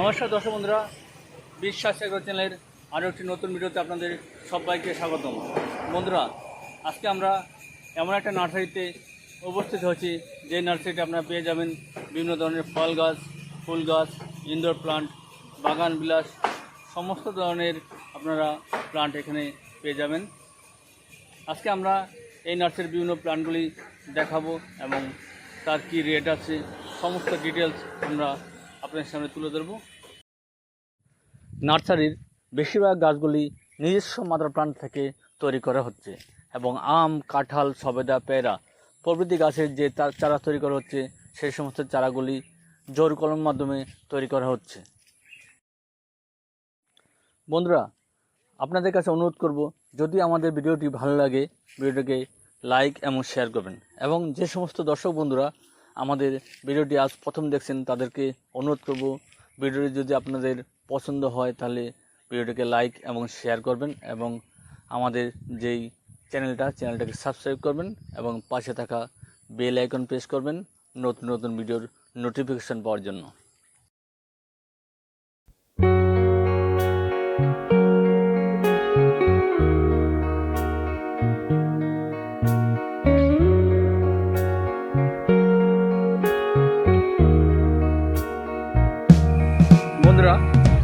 নমস্কার দর্শক বন্ধুরা, বিশ্বাস এগ্রো চ্যানেলের আরও একটি নতুন ভিডিওতে আপনাদের সবাইকে স্বাগতম। বন্ধুরা, আজকে আমরা এমন একটা নার্সারিতে উপস্থিত হচ্ছি যে নার্সারিতে আপনারা পেয়ে যাবেন বিভিন্ন ধরনের ফল গাছ, ফুল গাছ ইনডোর প্লান্ট বাগান বিলাস, সমস্ত ধরনের আপনারা প্লান্ট এখানে পেয়ে যাবেন। আজকে আমরা এই নার্সারির বিভিন্ন প্ল্যানগুলি দেখাবো এবং তার কি রেট আছে, সমস্ত ডিটেলস আমরা আপনাদের সামনে তুলে ধরব। নার্সারির বেশিরভাগ গাছগুলি নিজস্ব মাদার প্লান্ট থেকে তৈরি করা হচ্ছে এবং আম, কাঁঠাল, সবেদা, পেয়ারা প্রভৃতি গাছের যে চারা তৈরি করা হচ্ছে, সেই সমস্ত চারাগুলি জোর কলম মাধ্যমে তৈরি করা হচ্ছে। বন্ধুরা, আপনাদের কাছে অনুরোধ করব, যদি আমাদের ভিডিওটি ভালো লাগে, ভিডিওটিকে লাইক এবং শেয়ার করবেন এবং যে সমস্ত দর্শক বন্ধুরা আমাদের ভিডিওটি আজ প্রথম দেখছেন, তাদেরকে অনুরোধ করব, ভিডিওটি যদি আপনাদের পছন্দ হয় তাহলে ভিডিওটিকে লাইক এবং শেয়ার করবেন এবং আমাদের যেই চ্যানেলটা চ্যানেলটাকে সাবস্ক্রাইব করবেন এবং পাশে থাকা বেল আইকন প্রেস করবেন নতুন নতুন ভিডিওর নোটিফিকেশান পাওয়ার জন্য।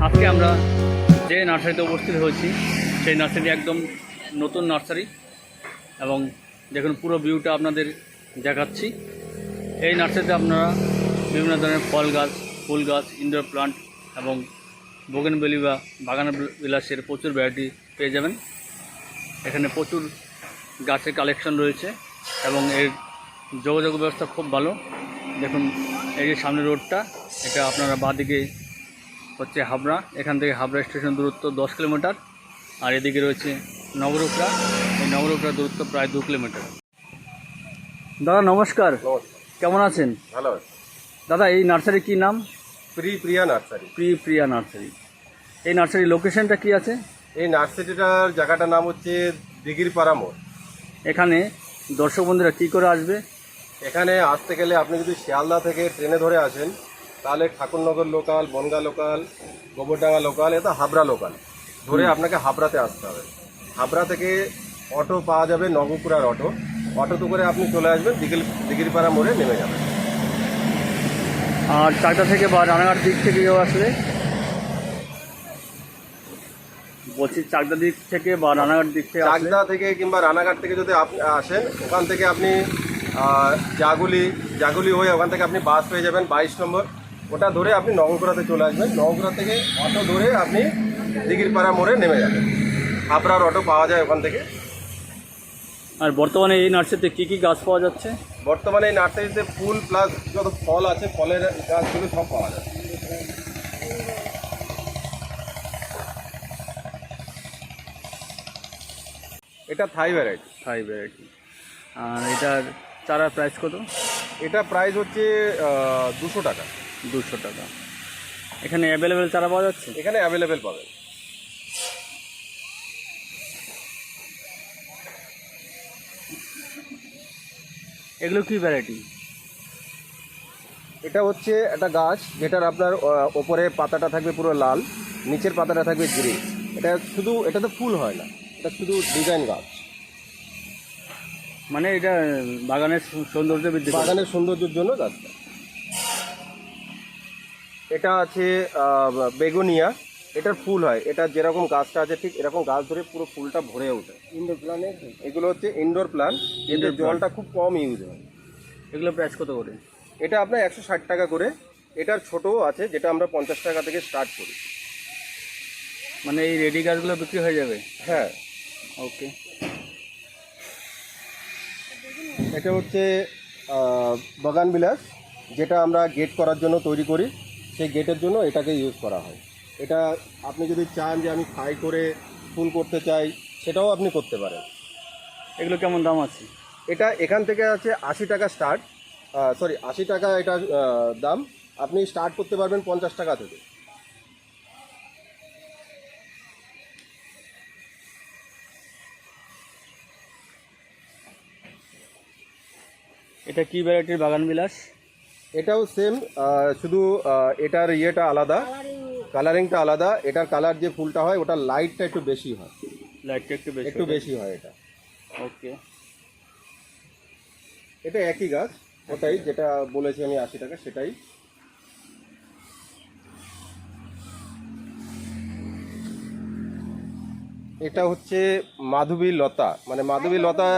আজকে আমরা যে নার্সারিতে উপস্থিত হয়েছি, সেই নার্সারি একদম নতুন নার্সারি এবং দেখুন পুরো ভিউটা আপনাদের দেখাচ্ছি। এই নার্সারিতে আপনারা বিভিন্ন ধরনের ফল গাছ, ফুল গাছ ইনডোর প্লান্ট এবং বোগেনবেলি বা বাগান বিলাসের প্রচুর ভ্যারাইটি পেয়ে যাবেন। এখানে প্রচুর গাছের কালেকশন রয়েছে এবং এর যোগাযোগ ব্যবস্থা খুব ভালো। দেখুন, এই যে সামনের রোডটা এটা আপনারা বাঁদিকে হচ্ছে হাবড়া। এখান থেকে হাবড়া স্টেশন দূরত্ব দশ কিলোমিটার। আর এদিকে রয়েছে নগরুপড়া এই নগরুপড়া দূরত্ব প্রায় দু কিলোমিটার। দাদা নমস্কার। কেমন আছেন? ভালো দাদা এই নার্সারি কি নাম? প্রি প্রিয়া নার্সারি। প্রি প্রিয়া নার্সারি। এই নার্সারি লোকেশনটা কি আছে? এই নার্সারিটার জায়গাটার নাম হচ্ছে দিঘির পাড়া মোড়। এখানে দর্শক বন্ধুরা কী করে আসবে? এখানে আসতে গেলে আপনি যদি শিয়ালদা থেকে ট্রেনে ধরে আসেন তাহলে Thakurnagar local Bongaon local Gobardanga local এটা হাবড়া লোকাল। ধরে আপনাকে হাবড়াতে আসতে হবে। হাবড়া থেকে অটো পাওয়া যাবে নগপুরার অটো। অটোতে করে আপনি চলে আসবেন দিঘির দিঘিরপাড়া মোড়ে নেমে যাবেন। আর চারটা থেকে বা রানাঘাট দিক থেকে কেউ আসলে বলছি চাকদা দিক থেকে বা রানাঘাট দিক থেকে চাকদা থেকে কিংবা রানাঘাট থেকে যদি আপনি আসেন ওখান থেকে আপনি জাগুলি জাগুলি হয়ে ওখান থেকে আপনি বাস পেয়ে যাবেন বাইশ নম্বর। ওটা ধরে আপনি নবপুরাতে চলে আসবেন। নবপুরা থেকে অটো ধরে আপনি দিঘিরপাড়া মোড়ে নেমে যাবেন। হাবড়ার অটো পাওয়া যায় ওখান থেকে। আর বর্তমানে এই নার্সারিতে কী কী গাছ পাওয়া যাচ্ছে? বর্তমানে এই নার্সারিতে ফুল প্লাস যত ফল আছে ফলের গাছগুলো সব পাওয়া যায় এটা থাই ভ্যারাইটি। থাই ভ্যারাইটি। আর এটার চারার প্রাইস কত? এটা প্রাইস হচ্ছে দুশো টাকা। দুশো টাকা। এখানে অ্যাভেলেবেল চারা পাওয়া যাচ্ছে? এখানে অ্যাভেলেবেল পাবেন। এগুলো কি ভ্যারাইটি এটা হচ্ছে একটা গাছ যেটার আপনার ওপরে পাতাটা থাকবে পুরো লাল নিচের পাতাটা থাকবে গ্রে এটা শুধু এটা তো ফুল হয় না এটা শুধু ডিজাইন গাছ। মানে এটা বাগানের সৌন্দর্য বৃদ্ধি বাগানের সৌন্দর্যের জন্য গাছটা। এটা আছে বেগুনিয়া। এটার ফুল হয়। এটা যেরকম গাছটা আছে ঠিক এরকম গাছ ধরে পুরো ফুলটা ভরে ওঠে। ইনডোর প্লান্ট এগুলো হচ্ছে ইনডোর Indoor plant। জলটা খুব কম ইউজ হয়। এগুলো প্রাইস কত করে? এটা আপনার একশো ষাট টাকা করে। এটার ছোটও আছে যেটা আমরা পঞ্চাশ টাকা থেকে স্টার্ট করি। মানে এই রেডি গাছগুলো বিক্রি হয়ে যাবে? হ্যাঁ। ওকে এটা হচ্ছে বাগান বিলাস যেটা আমরা গেট করার জন্য তৈরি করি। সেই গেটের জন্য এটাকে ইউজ করা হয়। এটা আপনি যদি চান যে আমি ফ্রাই করে ফুল করতে চাই সেটাও আপনি করতে পারেন। এগুলো কেমন দাম আছে? এটা এখান থেকে আছে আশি টাকা স্টার্ট সরি আশি টাকা এটা দাম। আপনি স্টার্ট করতে পারবেন পঞ্চাশ টাকা থেকে। এটা কি ভ্যারাইটির বাগান বিলাস? এটাও সেম শুধু এটার ইয়েটা আলাদা কালারিংটা আলাদা এটার কালার যে ফুলটা হয় ওটার লাইটটা একটু বেশি হয়। লাইটটা একটু বেশি একটু বেশি হয় এটা। ওকে এটা একই গাছ ওটাই যেটা বলেছি আমি আশি টাকা সেটাই। এটা হচ্ছে মাধবী লতা মানে মাধবী লতা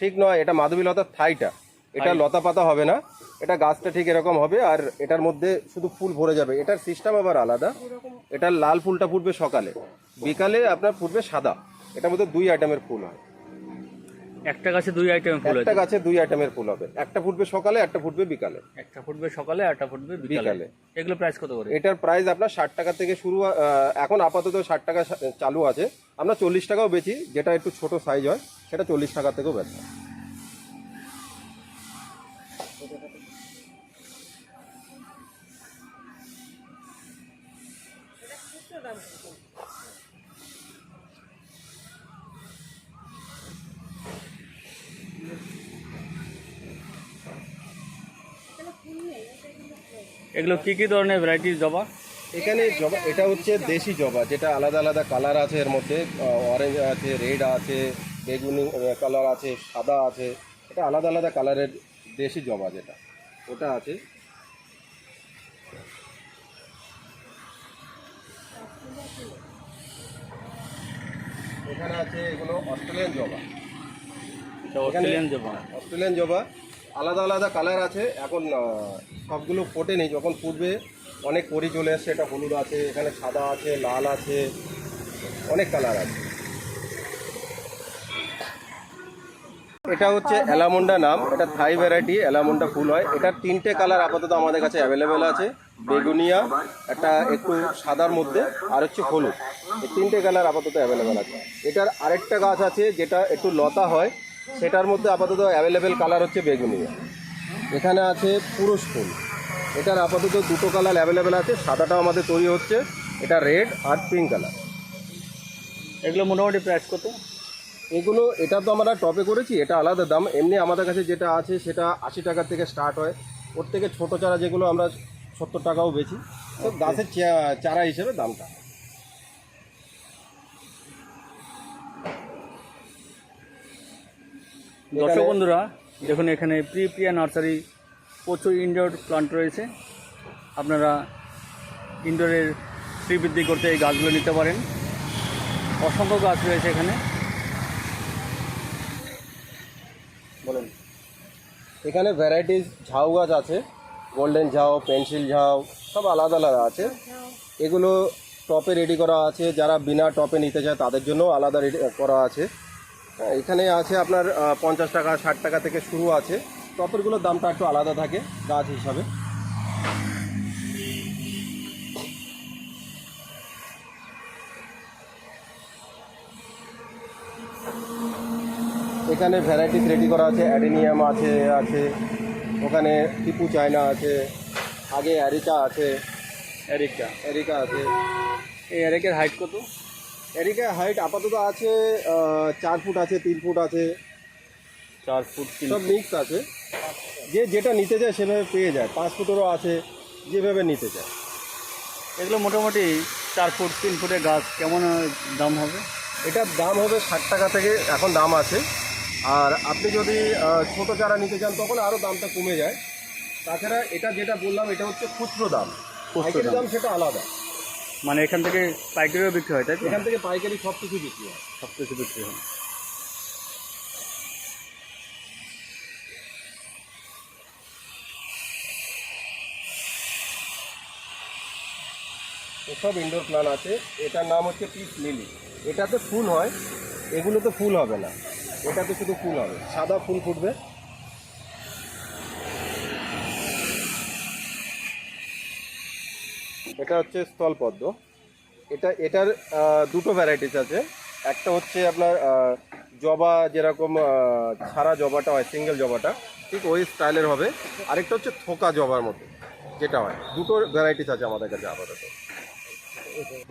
ঠিক নয় এটা মাধবী লতার থাইটা। এটা লতা পাতা হবে না। এটা গাছটা ঠিক এরকম হবে আর এটার মধ্যে শুধু ফুল ভরে যাবে। এটার সিস্টেম আবার আলাদা। এটার লাল ফুলটা ফুটবে সকালে। বিকালে আপনার ফুটবে সাদা। এটার মধ্যে দুই আইটেমের ফুল হয়। একটা গাছে দুই আইটেম ফুল একটা গাছে দুই আইটেমের ফুল হবে। একটা ফুটবে সকালে একটা ফুটবে বিকালে। একটা ফুটবে সকালে একটা ফুটবে বিকালে। বিকালে। এগুলো প্রাইস কত করে? এটার প্রাইস আপনার ষাট টাকা থেকে শুরু এখন আপাতত ষাট টাকা চালু আছে। আমরা চল্লিশ টাকাও বেচি যেটা একটু ছোট সাইজ হয় সেটা চল্লিশ টাকা থেকেও বেচা। এগুলো কি কি ধরনের ভ্যারাইটির জবা? এখানে জবা এটা হচ্ছে দেশি জবা যেটা আলাদা আলাদা কালার আছে এর মধ্যে। অরেঞ্জ আছে রেড আছে বেগুনি কালার আছে সাদা আছে। এটা আলাদা আলাদা কালারের দেশি জবা যেটা ওটা আছে। এখানে আছে এগুলো অস্ট্রেলিয়ান জবা। অস্ট্রেলিয়ান জবা। অস্ট্রেলিয়ান জবা। আলাদা আলাদা কালার আছে। এখন সবগুলো ফোটেনি যখন ফুটবে, অনেক করি চলে এসছে। এটা হলুদ আছে, এখানে সাদা আছে, লাল আছে। অনেক কালার আছে। এটা হচ্ছে অ্যালামন্ডা নাম। এটা থাই ভ্যারাইটি অ্যালামন্ডা ফুল হয়। এটার তিনটে কালার আপাতত আমাদের কাছে অ্যাভেলেবেল আছে। বেগুনিয়া, একটা একটু সাদার মধ্যে, আর হচ্ছে হলুদ। এই তিনটে কালার আপাতত অ্যাভেলেবেল আছে। এটার আরেকটা গাছ আছে, যেটা একটু লতা হয়। সেটার মধ্যে আপাতত অ্যাভেলেবেল কালার হচ্ছে বেগুনি। এখানে আছে পুরুষ ফুল। এটার আপাতত দুটো কালার অ্যাভেলেবেল আছে সাদাটাও আমাদের তৈরি হচ্ছে। এটা রেড আর পিঙ্ক কালার এগুলো মোটামুটি প্রাইস কত? এগুলো এটা তো আমরা টপে করেছি এটা আলাদা দাম। এমনি আমাদের কাছে যেটা আছে সেটা আশি টাকা থেকে স্টার্ট হয়। ওর থেকে ছোটো চারা যেগুলো আমরা সত্তর টাকাও বেচি। তো গাছের চারা হিসেবে দামটা। দর্শক বন্ধুরা দেখুন এখানে প্রি প্রিয়া নার্সারি প্রচুর ইনডোর প্লান্ট রয়েছে। আপনারা ইনডোরের শ্রীবৃদ্ধি করতে এই গাছগুলো নিতে পারেন। অসংখ্য গাছ রয়েছে এখানে। বলেন। এখানে ভ্যারাইটিস ঝাউ গাছ আছে গোল্ডেন ঝাউ পেন্সিল ঝাউ সব আলাদা আলাদা আছে। এগুলো টপে রেডি করা আছে। যারা বিনা টপে নিতে চায় তাদের জন্য আলাদা রেডি করা আছে। হ্যাঁ, এখানে আছে আপনার পঞ্চাশ টাকা ষাট টাকা থেকে শুরু আছে। টপেরগুলোর দামটা একটু আলাদা থাকে গাছ হিসাবে। এখানে ভ্যারাইটিস রেডি করা আছে অ্যাডেনিয়াম আছে আছে। ওখানে টিপু চায়না আছে আগে অ্যারিকা আছে। অ্যারিকা। অ্যারিকা আছে। এই এরিকের হাইট কত? এরিকা হাইট আপাতত আছে চার ফুট আছে তিন ফুট আছে। চার ফুট সব মিক্স আছে। যে যেটা নিতে চায় সেভাবে পেয়ে যায়। পাঁচ ফুটেরও আছে যেভাবে নিতে চায়। এগুলো মোটামুটি চার ফুট তিন ফুটের গাছ। কেমন দাম হবে? এটার দাম হবে ষাট টাকা থেকে এখন দাম আছে। আর আপনি যদি ছোটো চারা নিতে চান তখন আরও দামটা কমে যায়। তাছাড়া এটা যেটা বললাম এটা হচ্ছে খুচরো দাম। খুচরো। দাম সেটা আলাদা। মানে এখান থেকে পাইকারিও বিক্রি হয় তাই তো? এখান থেকে পাইকারি সব কিছু বিক্রি হয়। সব কিছু বিক্রি হয়। এসব ইনডোর প্ল্যান আছে। এটার নাম হচ্ছে পিস লিলি এটাতে ফুল হয় এগুলোতে ফুল হবে না। এটাতে শুধু ফুল হবে। সাদা ফুল ফুটবে। এটা হচ্ছে স্থলপদ্ম। এটা এটার দুটো ভ্যারাইটিস আছে। একটা হচ্ছে আপনার জবা যেরকম ছাড়া জবাটা হয় সিঙ্গেল জবাটা ঠিক ওই স্টাইলের হবে। আরেকটা হচ্ছে থোকা জবার মতো যেটা হয়। দুটো ভ্যারাইটিস আছে আমাদের কাছে আপাতত।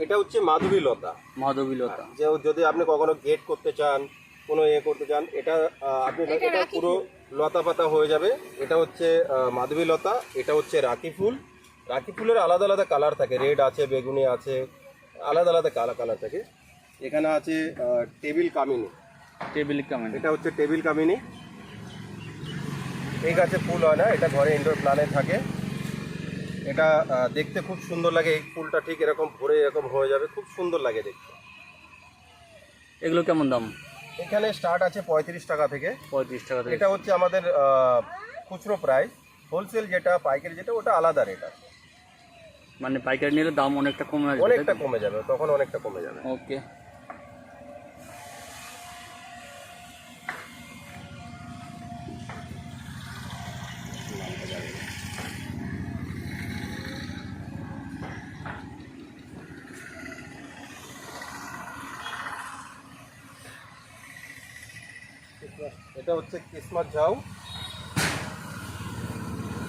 এটা হচ্ছে মাধুরী লতা। মাধবীলতা যে যদি আপনি কখনো গেট করতে চান কোনো ইয়ে করতে চান এটা আপনি এটা পুরো লতা পাতা হয়ে যাবে। এটা হচ্ছে মাধবী লতা এটা হচ্ছে রাখি ফুল। রাখি ফুলের আলাদা আলাদা কালার থাকে। রেড আছে বেগুনি আছে আলাদা আলাদা কালার কালার থাকে। এখানে আছে টেবিল কামিনী। টেবিল কামেন্ট এটা হচ্ছে টেবিল কামিনী। এই গাছে ফুল হয় না এটা ঘরে ইনডোর প্ল্যানে থাকে। এটা দেখতে খুব সুন্দর লাগে এই ফুলটা ঠিক এরকম ভরে এরকম হয়ে যাবে খুব সুন্দর লাগে দেখতে। এগুলো কেমন দাম? এখানে স্টার্ট আছে পঁয়ত্রিশ টাকা থেকে। পঁয়ত্রিশ টাকা থেকে। এটা হচ্ছে আমাদের খুচরো প্রাইস হোলসেল যেটা পাইকারি যেটা ওটা আলাদা রেট আছে। মানে পাইকারি নিলে দাম অনেকটা কমে আসবে অনেকটা কমে যাবে তখন অনেকটা কমে যাবে। ওকে। এটা হচ্ছে ক্রিসমাস ঝাউ।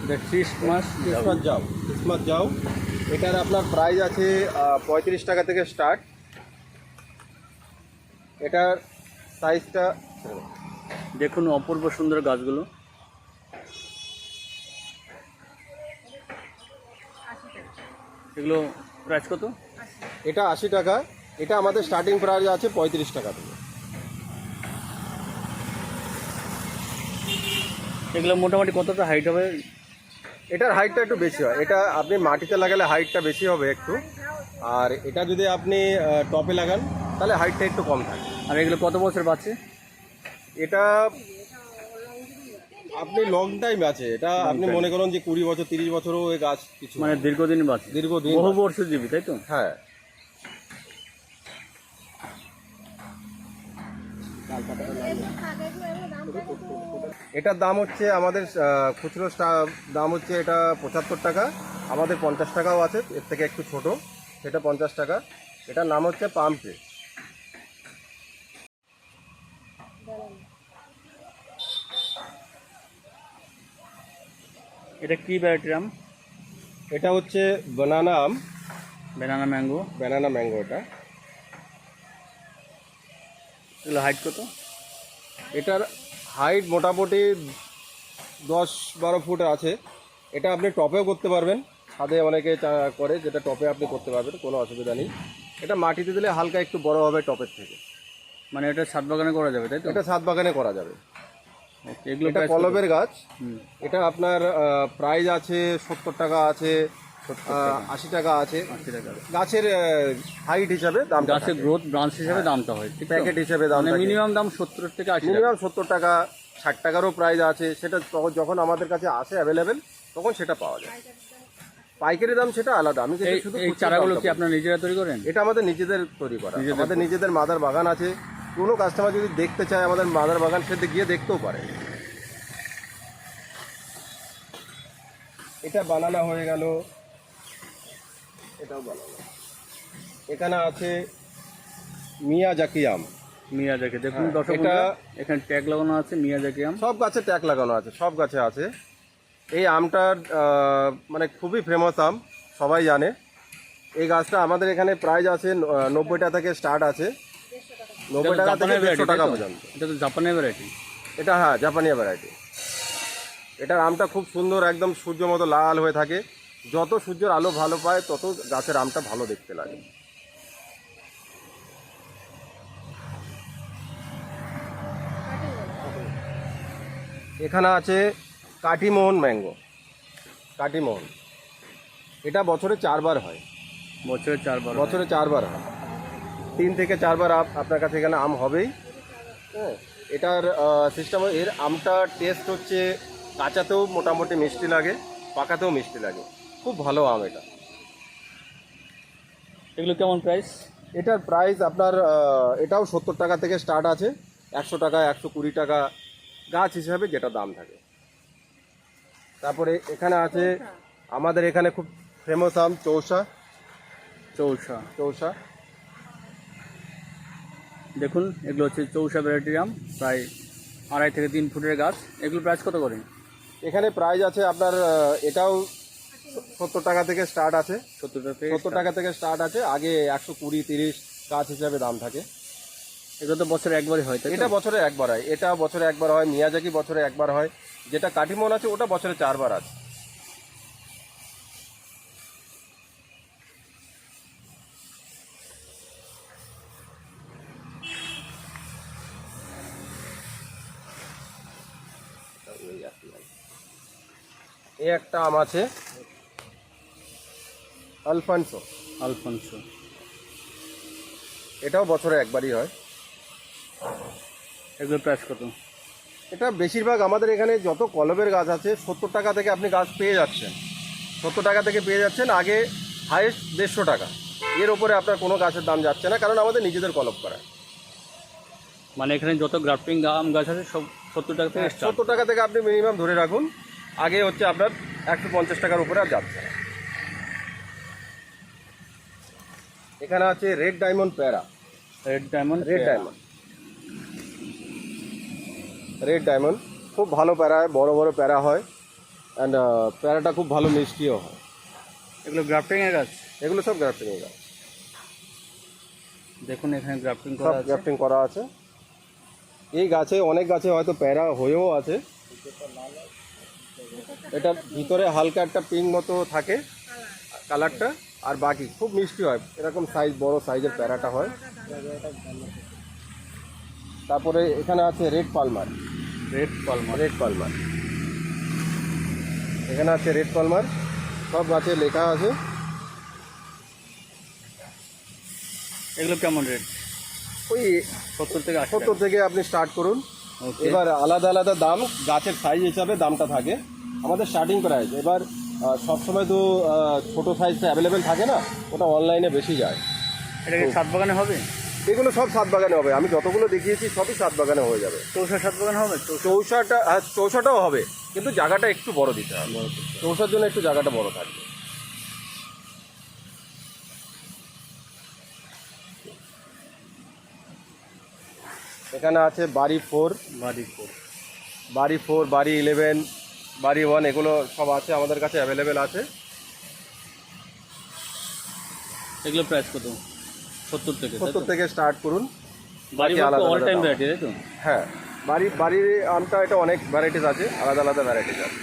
ক্রিসমাস ক্রিসমাস যাও। ক্রিসমাস যাও। এটার আপনার প্রাইস আছে পঁয়ত্রিশ টাকা থেকে স্টার্ট এটার সাইজটা দেখুন অপূর্ব সুন্দর গাছগুলো। এগুলো প্রাইস কত? এটা আশি টাকা। এটা আমাদের স্টার্টিং প্রাইস আছে পঁয়ত্রিশ টাকা থেকে। এগুলো মোটামুটি কতটা হাইট হবে? এটার হাইটটা একটু বেশি হয়। এটা আপনি মাটিতে লাগালে হাইটটা বেশি হবে একটু। আর এটা যদি আপনি টপে লাগান তাহলে হাইটটা একটু কম থাকে। আর এগুলো কত বছর বাঁচে? এটা আপনি লং টাইম আছে। এটা আপনি মনে করুন যে কুড়ি বছর তিরিশ বছরও ওই গাছ কিছু মানে দীর্ঘদিন বাঁচে। দীর্ঘদিন বহু বর্ষ জীবী তাই তো? হ্যাঁ। এটার দাম হচ্ছে আমাদের খুচরো দাম হচ্ছে এটা পঁচাত্তর টাকা আমাদের পঞ্চাশ টাকাও আছে এর থেকে একটু ছোট সেটা পঞ্চাশ টাকা। এটার নাম হচ্ছে পাম্পে এটা কি ভ্যারাইটির আম এটা হচ্ছে বানানা আম। ব্যানানা ম্যাঙ্গো ব্যানানা ম্যাঙ্গো এটা। এগুলো হাইট কত? এটার হাইট মোটামুটি দশ বারো ফুট আছে। এটা আপনি টপেও করতে পারবেন। ছাদে অনেকে করে যেটা টপে আপনি করতে পারবেন কোনো অসুবিধা নেই। এটা মাটিতে দিলে হালকা একটু বড় হবে টপের থেকে। মানে এটা ছাদ বাগানে করা যাবে তাই তো? এটা ছাদ বাগানে করা যাবে। এগুলো এটা price গাছ। এটা আপনার প্রাইস আছে সত্তর টাকা আছে। আশি টাকা আছে। টাকা গাছের হাইট হিসাবে দাম গাছের গ্রোথ ব্রাঞ্চ হিসেবে দামটা হয় প্যাকেট হিসেবে দাম মানে মিনিমাম দাম সত্তর থেকে আশি মিনিমাম সত্তর টাকা ষাট টাকারও প্রাইস আছে। সেটা যখন আমাদের কাছে আসে অ্যাভেলেবেল তখন সেটা পাওয়া যায়। পাইকারি দাম সেটা আলাদা। আমি শুধু এই চারাগুলো কি আপনারা নিজেরা তৈরি করেন? এটা আমাদের নিজেদের তৈরি করা। আমাদের নিজেদের মাদার বাগান আছে। কোনো কাস্টমার যদি দেখতে চায় আমাদের মাদার বাগান সেতে গিয়ে দেখতেও পারে। এটা বানানো হয়ে গেল। এটাও বানানো এখানে আছে মিয়া জাকি আম। মিয়াজাকি দেখুন হ্যাঁ, দর্শক এটা- এখানে ট্যাগ লাগানো আছে মিয়াজাকি আম। সব গাছে ট্যাগ লাগানো আছে সব গাছে আছে। এই আমটার মানে খুবই ফেমাস আম সবাই জানে। এই গাছটা আমাদের এখানে প্রাইস আছে ন- নব্বই টাকা থেকে স্টার্ট আছে। নব্বই টাকা থেকে দেড়শো টাকা পর্যন্ত। এটা তো জাপানি ভ্যারাইটি এটা হ্যাঁ জাপানি ভ্যারাইটি এটার আমটা খুব সুন্দর একদম সূর্য মতো লাল হয়ে থাকে। যত সূর্যের আলো ভালো পায় তত গাছের আমটা ভালো দেখতে লাগে। এখানে আছে কাটিমোহন ম্যাঙ্গো। কাটিমোহন। এটা বছরে চারবার হয়। বছরে চারবার বছরে চারবার হয়। তিন থেকে চারবার আপ- আপনার কাছে এখানে আম হবেই। হ্যাঁ এটার সিস্টেম এর আমটা টেস্ট হচ্ছে কাঁচাতেও মোটামুটি মিষ্টি লাগে পাকাতেও মিষ্টি লাগে। খুব ভালো আম এটা। এগুলো কেমন প্রাইস এটার প্রাইস আপনার এটাও সত্তর টাকা থেকে স্টার্ট আছে। একশো টাকা একশো কুড়ি টাকা গাছ হিসাবে যেটা দাম থাকে। তারপরে এখানে আছে আমাদের এখানে খুব ফেমাস আম চৌসা। চৌষা চৌসা। দেখুন এগুলো হচ্ছে চৌষা ভ্যারাইটির আম প্রায় আড়াই থেকে তিন ফুটের গাছ। এগুলো প্রাইস কত করে? এখানে প্রাইস আছে আপনার এটাও সত্তর টাকা থেকে স্টার্ট আছে। সত্তর টাকা সত্তর টাকা থেকে স্টার্ট আছে আগে একশো কুড়ি তিরিশ গাছ হিসাবে দাম থাকে। এগুলো তো বছরে একবারই হয় এটা বছরে একবার হয় এটা বছরে একবার হয় মিয়াজাকি বছরে একবার হয় যেটা কাঠিমন আছে ওটা বছরে চারবার আছে। এ একটা আম আছে। আলফানসো। আলফানসো। এটাও বছরে একবারই হয়। এগুলো প্রাইস কত? এটা বেশিরভাগ আমাদের এখানে যত কলমের গাছ আছে সত্তর টাকা থেকে আপনি গাছ পেয়ে যাচ্ছেন। সত্তর টাকা থেকে পেয়ে যাচ্ছেন আগে হাইস্ট দেড়শো টাকা। এর ওপরে আপনার কোনো গাছের দাম যাচ্ছে না কারণ আমাদের নিজেদের কলম করা। মানে এখানে যত গ্রাফটিং আম গাছ আছে সব সত্তর টাকা থেকে স্টার্ট সত্তর টাকা থেকে আপনি মিনিমাম ধরে রাখুন আগে হচ্ছে আপনার একশো পঞ্চাশ টাকার উপরে আর যাচ্ছে না। এখানে আছে রেড ডায়মন্ড প্যারা। Red diamond red diamond red diamond খুব ভালো প্যারা হয় বড় বড় প্যারা হয়। অ্যান্ড প্যারাটা খুব ভালো মিষ্টিও হয়। এগুলো গ্রাফটিং এর গাছ? এগুলো সব গ্রাফটিং গাছ। দেখুন এখানে গ্রাফটিং করা আছে। গ্রাফটিং করা আছে। এই গাছে অনেক গাছে হয়তো প্যারা হয়েও আছে। এটা ভিতরে হালকা একটা পিঙ্ক মতো থাকে কালারটা আর বাকি খুব মিষ্টি হয়। এরকম সাইজ বড় সাইজের প্যারাটা হয়। তারপরে এখানে আছে red palmer red palmer red palmer এখানে আছে রেড পালমার সব গাছে লেখা আছে। এগুলো কেমন রেট ওই সত্তর থেকে সত্তর থেকে আপনি স্টার্ট করুন। এবার আলাদা আলাদা দাম গাছের সাইজ হিসাবে দামটা থাকে। আমাদের স্টার্টিং প্রাইস এবার আহ, সবসময় তো ছোটো সাইজটা অ্যাভেলেবেল থাকে না ওটা অনলাইনে বেশি যায়। এটা কি সাত বাগানে হবে? এগুলো সব সাত বাগানে হবে। আমি যতগুলো দেখিয়েছি সবই সাত বাগানে হয়ে যাবে। চৌষা সাত বাগান হবে? চৌষা চৌষাটা হ্যাঁ চৌষাটাও হবে কিন্তু জায়গাটা একটু বড় দিতে হবে। চৌষার জন্য একটু জায়গাটা বড় থাকবে। এখানে আছে বাড়ি ফোর বাড়ি ফোর বাড়ি ফোর বাড়ি ইলেভেন বাড়ি ওয়ান এগুলো সব আছে আমাদের কাছে অ্যাভেলেবেল আছে। এগুলো প্রাইস কত? সত্তর থেকে সত্তর থেকে স্টার্ট করুন। বাড়ি অল টাইম ভ্যারাইটি তাই তো? হ্যাঁ বাড়ি বাড়ির আমটা এটা অনেক ভ্যারাইটিস আছে আলাদা আলাদা ভ্যারাইটিস আছে।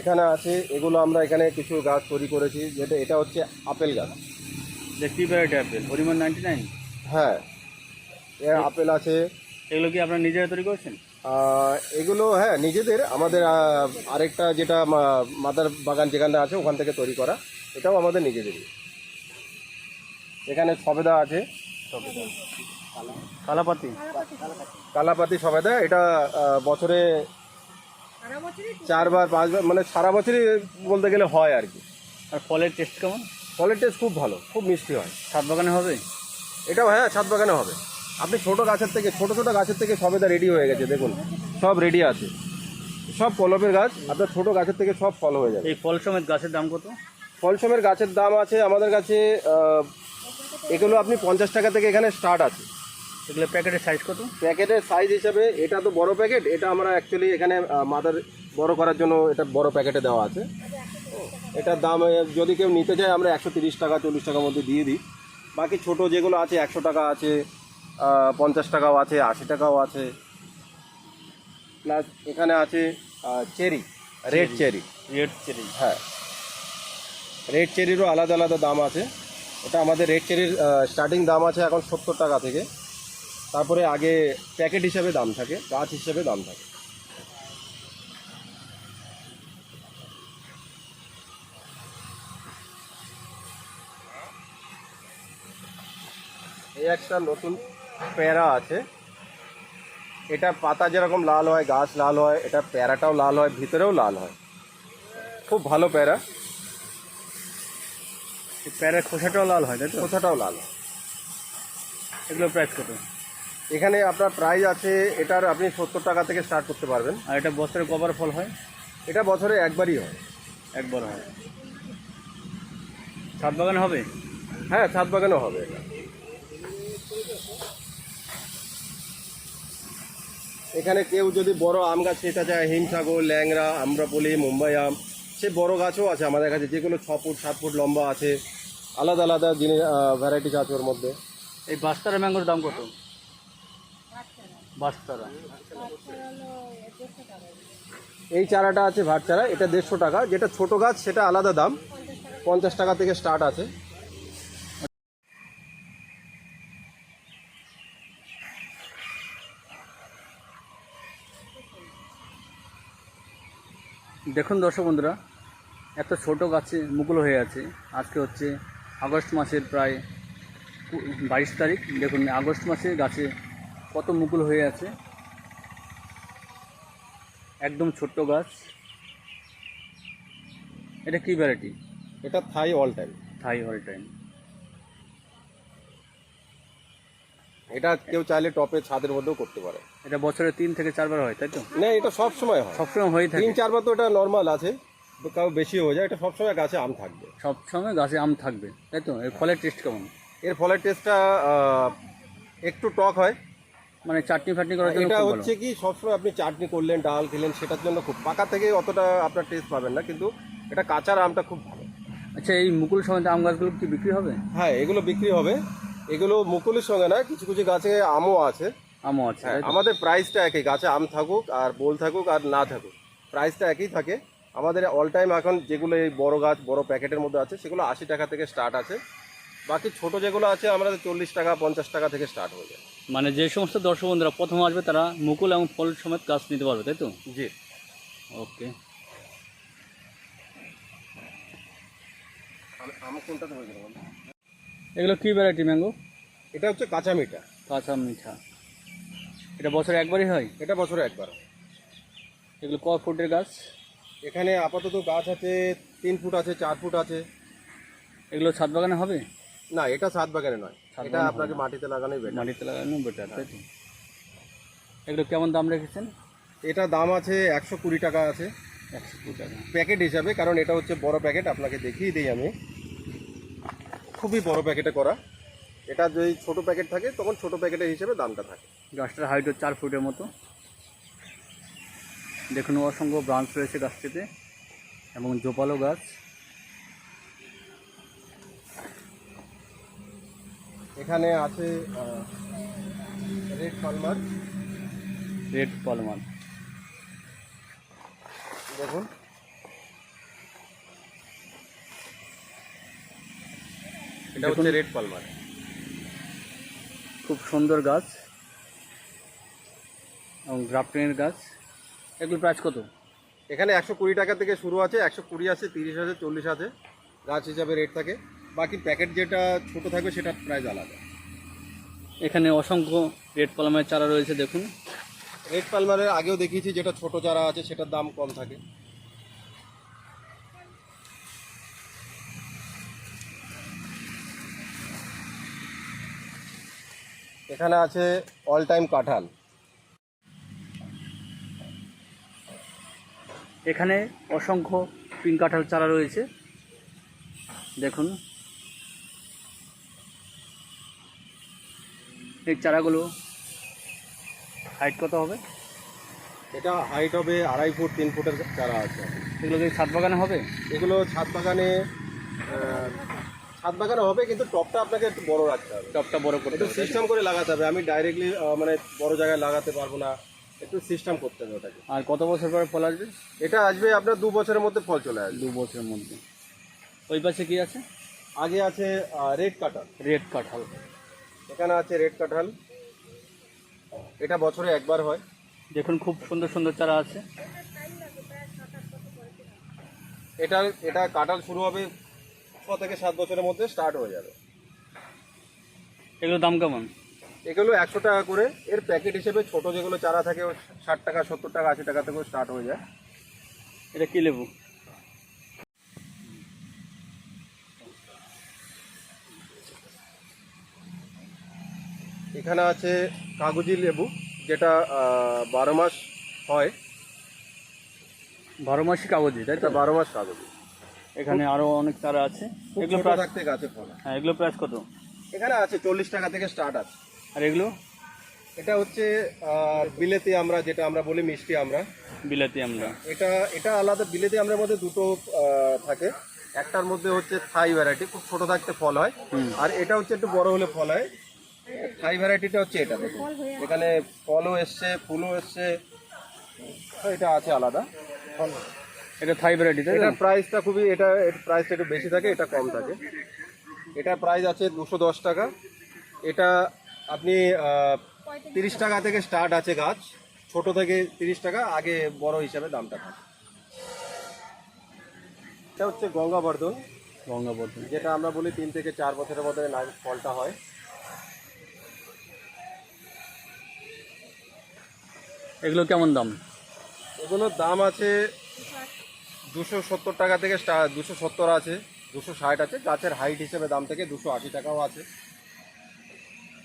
এখানে আছে এগুলো আমরা এখানে কিছু গাছ তৈরি করেছি যেটা এটা হচ্ছে আপেল গাছ। দেখি variety apple? Hariman ninety nine হ্যাঁ আপেল আছে এগুলো কি আপনারা নিজেরা তৈরি করছেন? এগুলো হ্যাঁ নিজেদের। আমাদের আরেকটা যেটা মাদার বাগান যেখানটা আছে ওখান থেকে তৈরি করা। এটাও আমাদের নিজেদেরই। এখানে সবেদা আছে। কালাপাতি। কালাপাতি সবেদা। এটা বছরে চারবার পাঁচবার মানে সারা বছরই বলতে গেলে হয় আর কি। আর ফলের টেস্ট কেমন? ফলের টেস্ট খুব ভালো খুব মিষ্টি হয়। সাত বাগানে হবে? এটাও হ্যাঁ ছাদ বাগানে হবে। আপনি ছোট গাছের থেকে ছোট ছোট গাছের থেকে সবেদা রেডি হয়ে গেছে দেখুন। সব রেডি আছে। সব কলমের গাছ আপনার ছোট গাছের থেকে সব ফল হয়ে যাবে। এই ফল সমেত গাছের দাম কত? ফলসমের গাছের দাম আছে আমাদের কাছে এগুলো আপনি পঞ্চাশ টাকা থেকে এখানে স্টার্ট আছে। এগুলো প্যাকেটের সাইজ কত? প্যাকেটের সাইজ হিসাবে এটা তো বড় প্যাকেট এটা আমরা অ্যাকচুয়ালি এখানে মাদার বড় করার জন্য এটা বড় প্যাকেটে দেওয়া আছে। এটার দাম যদি কেউ নিতে চায় আমরা একশো তিরিশ টাকা চল্লিশ টাকার মধ্যে দিয়ে দিই। বাকি ছোট যেগুলো আছে একশো টাকা আছে পঞ্চাশ টাকাও আছে আশি টাকাও আছে। প্লাস এখানে আছে cherry red cherry red cherry. হ্যাঁ। রেড চেরিরও আলাদা আলাদা দাম আছে। এটা আমাদের রেড চেরির স্টার্টিং দাম আছে এখন সত্তর টাকা থেকে। তারপরে আগে প্যাকেট হিসাবে দাম থাকে গাছ হিসাবে দাম থাকে। এই একটা নতুন প্যারা আছে। এটা পাতা যেরকম লাল হয় গাছ লাল হয় এটা প্যারাটাও লাল হয় ভিতরেও লাল হয়। খুব ভালো প্যারা। প্যারের খোসাটাও লাল হয় তাই তো? কোথাটাও লাল এগুলো প্রাইস কত? এখানে আপনার প্রাইস আছে এটার আপনি সত্তর টাকা থেকে স্টার্ট করতে পারবেন। আর এটা বছরে কবার ফল হয়? এটা বছরে একবারই হয়। একবার হয়। সাত বাগানে হবে? হ্যাঁ ছাদ বাগানও হবে এটা। এখানে কেউ যদি বড় আম গাছ নিতে চায় হিমসাগর ল্যাংরা আম্রপলি মুম্বাই আম সে বড় গাছও আছে আমাদের কাছে যেগুলো ছ ফুট সাত ফুট লম্বা আছে। আলাদা আলাদা জিনিস ভ্যারাইটিস আছে ওর মধ্যে। এই বাস্তারা ম্যাঙ্গোর দাম কত? বাস্তারা এই চারাটা আছে ভাট চারা এটা দেড়শো টাকা। যেটা ছোট গাছ সেটা আলাদা দাম। পঞ্চাশ টাকা থেকে স্টার্ট আছে। দেখুন দর্শক বন্ধুরা এত ছোট গাছে মুকুল হয়ে আছে। আজকে হচ্ছে আগস্ট মাসের প্রায় বাইশ তারিখ। দেখুন আগস্ট মাসে গাছে কত মুকুল হয়ে আছে। একদম ছোট্ট গাছ। এটা কি ভ্যারাইটি এটা Thai all time Thai all time এটা কেউ চাইলে টপে ছাদের মধ্যেও করতে পারে। এটা বছরে তিন থেকে চারবার হয় তাই তো? না এটা সব সময় হয়। সবসময় হয়ে থাকে। তিন চারবার তো এটা নর্মাল আছে তো কাউ বেশি হয়ে যায় এটা সবসময় গাছে আম থাকবে। সবসময় গাছে আম থাকবে তাই তো? এর ফলের টেস্ট কেমন? এর ফলের টেস্টটা একটু টক হয়। মানে চাটনি ফাটনি করার জন্য এটা হচ্ছে কি সবসময় আপনি চাটনি করলেন ডাল খেলেন সেটার জন্য খুব পাকা থেকে অতটা আপনার টেস্ট পাবেন না কিন্তু এটা কাঁচার আমটা খুব ভালো। আচ্ছা এই মুকুল সমেত আম গাছগুলো কি বিক্রি হবে? হ্যাঁ এগুলো বিক্রি হবে। এগুলো মুকুলের সঙ্গে না কিছু কিছু গাছে আমও আছে। আমও আছে হ্যাঁ আমাদের প্রাইসটা একই গাছে আম থাকুক আর বোল থাকুক আর না থাকুক। প্রাইসটা একই থাকে। আমাদের অল টাইম এখন যেগুলো এই বড় গাছ বড় প্যাকেটের মধ্যে আছে সেগুলো আশি টাকা থেকে স্টার্ট আছে। বাকি ছোট যেগুলো আছে আমাদের চল্লিশ টাকা পঞ্চাশ টাকা থেকে স্টার্ট হয়ে যায়। মানে যে সমস্ত দর্শক বন্ধুরা প্রথম আসবে তারা মুকুল এবং ফল সমেত গাছ নিতে পারবে তাই তো? জি। ওকে। এগুলো কী ভ্যারাইটি ম্যাঙ্গো এটা হচ্ছে কাঁচা মিঠা। কাঁচা মিঠা। এটা বছরে একবারই হয়? এটা বছরে একবার। এগুলো ক ফুটের গাছ? এখানে আপাতত গাছ আছে তিন ফুট আছে চার ফুট আছে। এগুলো ছাদ বাগানে হবে? না এটা সাত বাগানে নয়। ছাদ এটা আপনাকে মাটিতে লাগানোই বেটার মাটিতে লাগানো বেটার তাই তো? এগুলো কেমন দাম রেখেছেন? এটা দাম আছে একশো কুড়ি টাকা আছে। একশো কুড়ি টাকা। প্যাকেট হিসাবে কারণ এটা হচ্ছে বড় প্যাকেট আপনাকে দেখিয়ে দিই আমি। খুবই বড় প্যাকেটে করা। এটা যদি ছোট প্যাকেট থাকে তখন ছোট প্যাকেটের হিসেবে দামটা থাকে। গাছটার হাইট চার ফুটের মতো। দেখুন অসংখ্য ব্রাঞ্চ রয়েছে গাছটিতে এবং জোপালো গাছ। এখানে আছে রেড পালমার রেড পালমার দেখুন। এটা হচ্ছে রেড পালমার খুব সুন্দর গাছ। এবং গ্রাফটিনের গাছ। এগুলো প্রাইস কত? এখানে একশো কুড়ি টাকা থেকে শুরু আছে একশো কুড়ি আছে তিরিশ আছে চল্লিশ আছে গাছ হিসাবে রেট থাকে। বাকি প্যাকেট যেটা ছোট থাকবে সেটা প্রাইস আলাদা। এখানে অসংখ্য রেড পালমারের চারা রয়েছে দেখুন। রেড পালমারের আগেও দেখিয়েছি যেটা ছোট চারা আছে সেটার দাম কম থাকে। এখানে আছে অল টাইম কাঁঠাল। এখানে অসংখ্য পিঙ্ক কাঁঠাল চারা রয়েছে। দেখুন। এই চারাগুলো হাইট কত হবে? এটা হাইট হবে আড়াই ফুট তিন ফুটের চারা আছে। এগুলো কি ছাদ বাগানে হবে? এগুলো ছাদ বাগানে ছাদ বাগানে হবে কিন্তু টপটা আপনাকে একটু বড় রাখতে হবে। টপটা বড় করতে সিস্টেম করে লাগাতে হবে। আমি ডাইরেক্টলি মানে বড় জায়গায় লাগাতে পারব না। একটু সিস্টেম করতে হবে ওটাকে। আর কত বছর পরে ফল আসবে? এটা আসবে আপনার দু বছরের মধ্যে ফল চলে আসবে। দু বছরের মধ্যে। ওই পাশে কি আছে? আগে আছে রেড কাঁঠাল। রেড কাঁঠাল। এখানে আছে রেড কাঁঠাল। এটা বছরে একবার হয়। দেখুন খুব সুন্দর সুন্দর চারা আছে। এটা এটা কাঁঠাল শুরু হবে ছ থেকে সাত বছরের মধ্যে স্টার্ট হয়ে যাবে। এগুলোর দাম কেমন? এগুলো একশো টাকা করে। এর প্যাকেট হিসেবে ছোট যেগুলো চারা থাকে ষাট টাকা সত্তর টাকা আশি টাকা থেকেও স্টার্ট হয়ে যায়। এটা কি লেবু? এখানে আছে কাগজি লেবু যেটা বারো মাস হয়। বারো মাসই কাগজি তাই তো? বারো মাস কাগজি। এখানে আরও অনেক চারা আছে। এগুলো প্রাইস থাকতে গাছে ফল হ্যাঁ। এগুলো প্রাইস কত? এখানে আছে চল্লিশ টাকা থেকে স্টার্ট আছে। আর এগুলো? এটা হচ্ছে বিলেতি আমরা যেটা আমরা বলি মিষ্টি আমরা। বিলেতি আমরা। এটা এটা আলাদা বিলেতি আমরার মধ্যে দুটো থাকে। একটার মধ্যে হচ্ছে থাই ভ্যারাইটি খুব ছোট থাকতে ফল হয়। আর এটা হচ্ছে একটু বড় হলে ফল হয়। থাই ভ্যারাইটিটা হচ্ছে এটা দেখুন। এখানে ফলও এসছে ফুলও এসছে। এটা আছে আলাদা। ফল এটা থাই ভ্যারাইটি এটার প্রাইসটা খুবই এটা প্রাইসটা একটু বেশি থাকে এটা কম থাকে। এটা প্রাইস আছে দুশো দশ টাকা। এটা আপনি তিরিশ টাকা থেকে স্টার্ট আছে গাছ। ছোট থেকে তিরিশ টাকা আগে বড় হিসাবে দামটা থাকে। এটা হচ্ছে গঙ্গাবর্ধন। গঙ্গাবর্ধন। যেটা আমরা বলি তিন থেকে চার বছরের মধ্যে ফলটা হয়। এগুলো কেমন দাম? এগুলোর দাম আছে দুশো সত্তর টাকা থেকে দুশো সত্তর আছে দুশো ষাট আছে। গাছের হাইট হিসেবে দাম থেকে দুশো আশি টাকাও আছে।